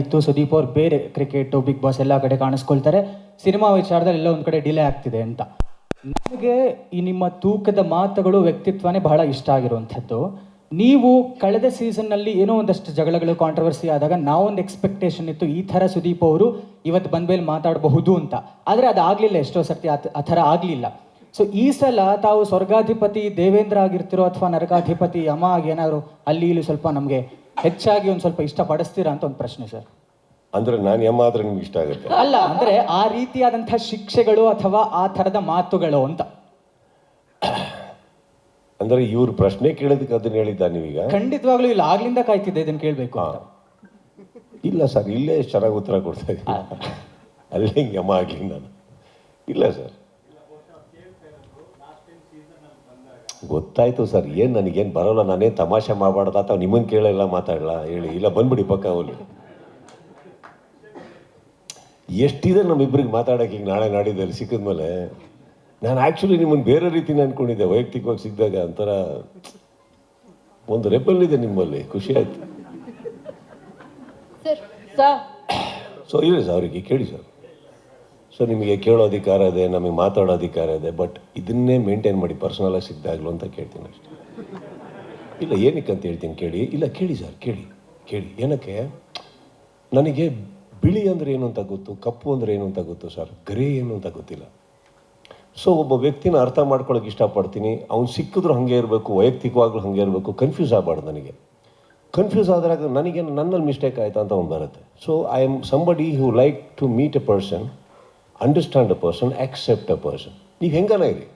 ಇತ್ತು. ಸುದೀಪ್ ಅವ್ರು ಬೇರೆ ಕ್ರಿಕೆಟ್ ಬಿಗ್ ಬಾಸ್ ಎಲ್ಲ ಕಡೆ ಕಾಣಿಸ್ಕೊಳ್ತಾರೆ. ಸಿನಿಮಾ ವಿಚಾರದಲ್ಲಿ ಎಲ್ಲ ಒಂದು ಕಡೆ ಡಿಲೇ ಆಗ್ತಿದೆ ಅಂತ. ನನಗೆ ಈ ನಿಮ್ಮ ತೂಕದ ಮಾತುಗಳು ವ್ಯಕ್ತಿತ್ವನೇ ಬಹಳ ಇಷ್ಟ ಆಗಿರುವಂಥದ್ದು. ನೀವು ಕಳೆದ ಸೀಸನ್ನಲ್ಲಿ ಏನೋ ಒಂದಷ್ಟು ಜಗಳಗಳು ಕಾಂಟ್ರವರ್ಸಿ ಆದಾಗ ನಾವೊಂದು ಎಕ್ಸ್ಪೆಕ್ಟೇಷನ್ ಇತ್ತು, ಈ ಥರ ಸುದೀಪ್ ಅವರು ಇವತ್ತು ಬಂದ ಮೇಲೆ ಮಾತಾಡಬಹುದು ಅಂತ. ಆದರೆ ಅದು ಆಗಲಿಲ್ಲ ಎಷ್ಟೋ ಸರ್ತಿ ಆ ಥರ ಆಗಲಿಲ್ಲ. ಸೊ ಈ ಸಲ ತಾವು ಸ್ವರ್ಗಾಧಿಪತಿ ದೇವೇಂದ್ರ ಆಗಿರ್ತಿರೋ ಅಥವಾ ನರಕಾಧಿಪತಿ ಯಮ ಆಗಿ ಏನಾದ್ರು ಅಲ್ಲಿ ಇಲ್ಲಿ ಸ್ವಲ್ಪ ನಮಗೆ ಹೆಚ್ಚಾಗಿ ಒಂದು ಸ್ವಲ್ಪ ಇಷ್ಟಪಡಿಸ್ತೀರಾ ಅಂತ ಒಂದು ಪ್ರಶ್ನೆ ಸರ್ ಅಂದ್ರೆ ನಾನು ಯಮ ಆದ್ರೆ ನಿಮ್ಗೆ ಇಷ್ಟ ಆಗುತ್ತೆ? ಅಲ್ಲ ಅಂದ್ರೆ ಆ ರೀತಿಯಾದಂತಹ ಶಿಕ್ಷೆಗಳು ಅಥವಾ ಆ ಥರದ ಮಾತುಗಳು ಅಂತ. ಅಂದ್ರೆ ಇವ್ರು ಪ್ರಶ್ನೆ ಕೇಳೋದಕ್ಕೆ ಅದನ್ನ ಹೇಳಿದ್ದ ನೀವೀಗ? ಖಂಡಿತವಾಗ್ಲೂ ಇಲ್ಲ. ಆಗ್ಲಿಂದ ಕಾಯ್ತಿದ್ದೆ ಇದನ್ನ ಕೇಳಬೇಕು ಇಲ್ಲ ಸರ್ ಇಲ್ಲೇ ಚೆನ್ನಾಗಿ ಉತ್ತರ ಕೊಡ್ತಾ ಇದ್ದೀನಿ. ಅಲ್ಲೇ ಯಮ ಆಗ್ಲಿ ನಾನು. ಇಲ್ಲ ಸರ್ ಗೊತ್ತಾಯ್ತು ಸರ್ ಏನು ನನಗೇನು ಬರೋಲ್ಲ ನಾನೇನು ತಮಾಷೆ ಮಾಡಬಾರ್ದ ಅಥವಾ ನಿಮ್ಮನ್ನು ಕೇಳಲ್ಲ ಮಾತಾಡಲ್ಲ ಹೇಳಿ ಇಲ್ಲ ಬಂದ್ಬಿಡಿ ಪಕ್ಕ ಅವಲ್ಲಿ ಎಷ್ಟಿದೆ ನಮ್ಮಿಬ್ಬರಿಗೆ ಮಾತಾಡೋಕೆ ಈಗ ನಾಳೆ ನಾಡಿದ್ದಲ್ಲಿ ಸಿಕ್ಕಿದ್ಮೇಲೆ? ನಾನು ಆ್ಯಕ್ಚುಲಿ ನಿಮ್ಮನ್ನು ಬೇರೆ ರೀತಿನ ಅಂದ್ಕೊಂಡಿದ್ದೆ ವೈಯಕ್ತಿಕವಾಗಿ ಸಿಕ್ಕಿದಾಗ ಒಂಥರ ಒಂದು ರೆಪಲ್ ಇದೆ ನಿಮ್ಮಲ್ಲಿ ಖುಷಿ ಆಯ್ತು. ಸೊ ಇಲ್ಲ ಸರ್ ಅವರಿಗೆ ಕೇಳಿ ಸರ್. ಸೊ ನಿಮಗೆ ಕೇಳೋ ಅಧಿಕಾರ ಇದೆ, ನಮಗೆ ಮಾತಾಡೋ ಅಧಿಕಾರ ಇದೆ ಬಟ್ ಇದನ್ನೇ ಮೇಂಟೈನ್ ಮಾಡಿ ಪರ್ಸನಲಾಗಿ ಸಿಗ್ದಾಗ್ಲು ಅಂತ ಕೇಳ್ತೀನಿ ಅಷ್ಟೇ. ಇಲ್ಲ, ಏನಕ್ಕೆ ಅಂತ ಹೇಳ್ತೀನಿ ಕೇಳಿ. ಇಲ್ಲ, ಕೇಳಿ ಸರ್ ಕೇಳಿ ಕೇಳಿ. ಏನಕ್ಕೆ? ನನಗೆ ಬಿಳಿ ಅಂದರೆ ಏನು ಅಂತ ಗೊತ್ತು, ಕಪ್ಪು ಅಂದರೆ ಏನು ಅಂತ ಗೊತ್ತು ಸರ್ ಗ್ರೇ ಏನು ಅಂತ ಗೊತ್ತಿಲ್ಲ. ಸೊ ಒಬ್ಬ ವ್ಯಕ್ತಿನ ಅರ್ಥ ಮಾಡ್ಕೊಳ್ಳೋಕೆ ಇಷ್ಟಪಡ್ತೀನಿ. ಅವ್ನು ಸಿಕ್ಕಿದ್ರು ಹಾಗೆ ಇರಬೇಕು, ವೈಯಕ್ತಿಕವಾಗ್ಲೂ ಹಾಗೆ ಇರಬೇಕು ಕನ್ಫ್ಯೂಸ್ ಆಗಬಾರ್ದು ನನಗೆ. ಕನ್ಫ್ಯೂಸ್ ಆದಾಗ ನನಗೆ ನನ್ನಲ್ಲಿ ಮಿಸ್ಟೇಕ್ ಆಯಿತಾ ಅಂತ ಒಂದು ಬರುತ್ತೆ. So I am somebody who like to meet a person understand a person accept a person ನೀವು ಹೆಂಗನ ಇರಿ?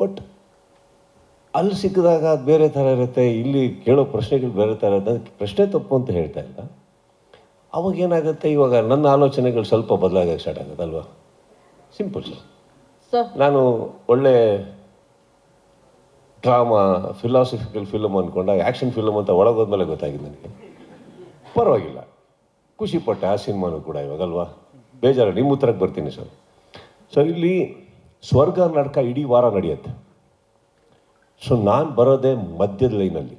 ಬಟ್ ಅಲ್ಲಿ ಸಿಕ್ಕಿದಾಗ ಅದು ಬೇರೆ ಥರ ಇರುತ್ತೆ ಇಲ್ಲಿ ಕೇಳೋ ಪ್ರಶ್ನೆಗಳು ಬೇರೆ ಥರ ಇರುತ್ತೆ ಅದಕ್ಕೆ ಪ್ರಶ್ನೆ ತಪ್ಪು ಅಂತ ಹೇಳ್ತಾ ಇಲ್ಲ. ಅವಾಗ ಏನಾಗುತ್ತೆ? ಇವಾಗ ನನ್ನ ಆಲೋಚನೆಗಳು ಸ್ವಲ್ಪ ಬದಲಾಗಕ್ಕೆ ಸ್ಟಾರ್ಟ್ ಆಗುತ್ತೆ ಅಲ್ವಾ? ಸಿಂಪಲ್ ಸರ್ ಸರ್ ನಾನು ಒಳ್ಳೆ ಡ್ರಾಮಾ ಫಿಲಾಸಫಿಕಲ್ ಫಿಲಮ್ ಅಂದ್ಕೊಂಡಾಗ ಆ್ಯಕ್ಷನ್ ಫಿಲಮ್ ಅಂತ ಒಳಗೋದ್ಮೇಲೆ ಗೊತ್ತಾಗಿದೆ ನನಗೆ. ಪರವಾಗಿಲ್ಲ. ಖುಷಿಪಟ್ಟೆ ಆ ಸಿನಿಮಾನು ಕೂಡ ಇವಾಗಲ್ವಾ ಬೇಜಾರು ನಿಮ್ಮ ಉತ್ತರಕ್ಕೆ ಬರ್ತೀನಿ ಸರ್. ಸರ್, ಇಲ್ಲಿ ಸ್ವರ್ಗ ನಾಟಕ ಇಡೀ ವಾರ ನಡೆಯುತ್ತೆ. ಸೊ ನಾನು ಬರೋದೇ ಮಧ್ಯದ ಲೈನಲ್ಲಿ.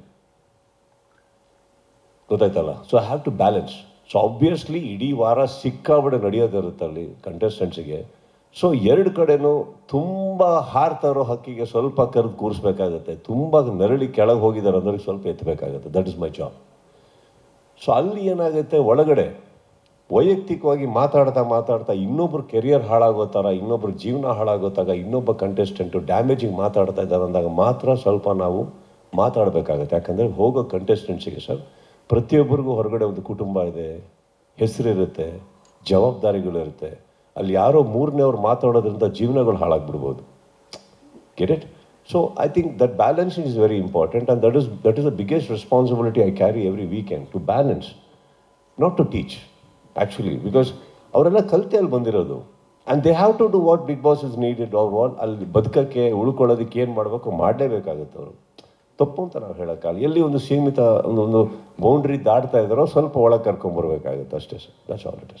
ಗೊತ್ತಾಯ್ತಲ್ಲ? So have to balance so obviously ಇಡೀ ವಾರ ಸಿಕ್ಕಾಬಡೆ ನಡೆಯೋದಿರುತ್ತೆ ಅಲ್ಲಿ ಕಂಟೆಸ್ಟೆಂಟ್ಸಿಗೆ ಸೊ ಎರಡು ಕಡೆನೂ ತುಂಬ ಹಾರ್ತಾರೋ ಹಕ್ಕಿಗೆ ಸ್ವಲ್ಪ ಕರೆದು ಕೂರಿಸ್ಬೇಕಾಗತ್ತೆ. ತುಂಬ ನೆರಳಿ ಕೆಳಗೆ ಹೋಗಿದ್ದಾರೆ ಅಂದ್ರೆ ಸ್ವಲ್ಪ ಎತ್ತಬೇಕಾಗತ್ತೆ that is my job so ಅಲ್ಲಿ ಏನಾಗುತ್ತೆ? ಒಳಗಡೆ ವೈಯಕ್ತಿಕವಾಗಿ ಮಾತಾಡ್ತಾ ಮಾತಾಡ್ತಾ ಇನ್ನೊಬ್ರು ಕೆರಿಯರ್ ಹಾಳಾಗೋ ಥರ, ಇನ್ನೊಬ್ರ ಜೀವನ ಹಾಳಾಗೋತಾಗ ಇನ್ನೊಬ್ಬ ಕಂಟೆಸ್ಟೆಂಟು ಡ್ಯಾಮೇಜಿಂಗ್ ಮಾತಾಡ್ತಾ ಇದ್ದಾರೆ ಅಂದಾಗ ಮಾತ್ರ ಸ್ವಲ್ಪ ನಾವು ಮಾತಾಡಬೇಕಾಗುತ್ತೆ. ಯಾಕಂದರೆ ಹೋಗೋ ಕಂಟೆಸ್ಟೆಂಟ್ಸಿಗೆ ಸರ್ ಪ್ರತಿಯೊಬ್ಬರಿಗೂ ಹೊರಗಡೆ ಒಂದು ಕುಟುಂಬ ಇದೆ, ಹೆಸರಿರುತ್ತೆ, ಜವಾಬ್ದಾರಿಗಳಿರುತ್ತೆ. ಅಲ್ಲಿ ಯಾರೋ ಮೂರನೇವ್ರು ಮಾತಾಡೋದ್ರಿಂದ ಜೀವನಗಳು ಹಾಳಾಗ್ಬಿಡ್ಬೋದು. Get it so I think that balance is very important and that is that's the biggest responsibility I carry every weekend to balance not to teach actually because ಅವರೆಲ್ಲ ಕಲಿತೆ ಅಲ್ಲಿ ಬಂದಿರೋದು. And they have to do what big boss is needed ಅವ್ರ what ಅಲ್ಲಿ ಬದುಕೋಕ್ಕೆ, ಉಳ್ಕೊಳ್ಳೋದಕ್ಕೆ ಏನು ಮಾಡಬೇಕು ಮಾಡಲೇಬೇಕಾಗುತ್ತೆ ಅವರು. ತಪ್ಪು ಅಂತ ನಾವು ಹೇಳೋಕ್ಕಾಗಲ್ಲ ಎಲ್ಲಿ ಒಂದು ಸೀಮಿತ ಒಂದು ಒಂದು ಬೌಂಡ್ರಿ ದಾಟ್ತಾ ಇದ್ದಾರೋ ಸ್ವಲ್ಪ ಒಳಗೆ ಕರ್ಕೊಂಬರ್ಬೇಕಾಗುತ್ತೆ ಅಷ್ಟೇ ಸರ್. That's all it